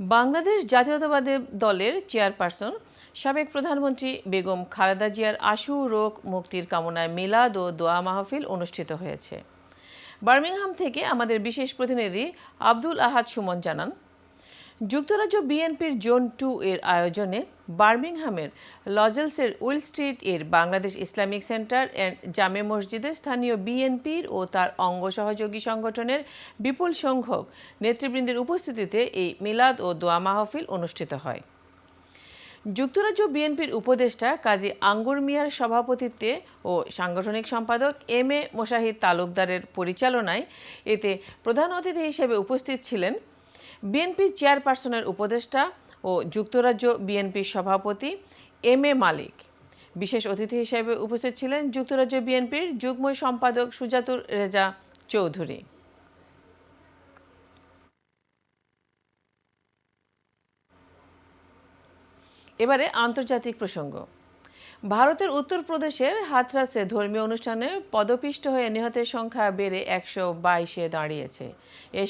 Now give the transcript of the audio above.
বাংলাদেশ জাতীয়তাবাদী দলের চেয়ারপারসন, সাবেক প্রধানমন্ত্রী বেগম খালেদা জিয়ার আশু রোগ মুক্তির কামনায় মেলাদ ও দোয়া মাহফিল অনুষ্ঠিত হয়েছে। বার্মিংহাম থেকে আমাদের বিশেষ প্রতিনিধি আব্দুল আহাদ সুমন জানান। যুক্তরাজ্য বিএনপির জোন টু এর আয়োজনে বার্মিংহামের লজেলসের উইল স্ট্রিট এর বাংলাদেশ ইসলামিক সেন্টার অ্যান্ড জামে মসজিদে স্থানীয় বিএনপির ও তার অঙ্গ সহযোগী সংগঠনের বিপুল সংখ্যক নেতৃবৃন্দের উপস্থিতিতে এই মিলাদ ও দোয়া মাহফিল অনুষ্ঠিত হয়। যুক্তরাজ্য বিএনপির উপদেষ্টা কাজী আঙ্গুর মিয়ার সভাপতিত্বে ও সাংগঠনিক সম্পাদক এম এ মোশাহিদ তালুকদারের পরিচালনায় এতে প্রধান অতিথি হিসেবে উপস্থিত ছিলেন বিএনপির চেয়ারপারসনের উপদেষ্টা ও যুক্তরাজ্য বিএনপির সভাপতি এম এ মালিক। বিশেষ অতিথি হিসেবে উপস্থিত ছিলেন যুক্তরাজ্য বিএনপির যুগ্ম সম্পাদক সুজাতুর রেজা চৌধুরী। এবারে আন্তর্জাতিক প্রসঙ্গ। ভারতের উত্তরপ্রদেশের হাথরাসে ধর্মীয় অনুষ্ঠানে পদপিষ্ট হয়ে নিহতের সংখ্যা বেড়ে একশো বাইশে দাঁড়িয়েছে। এ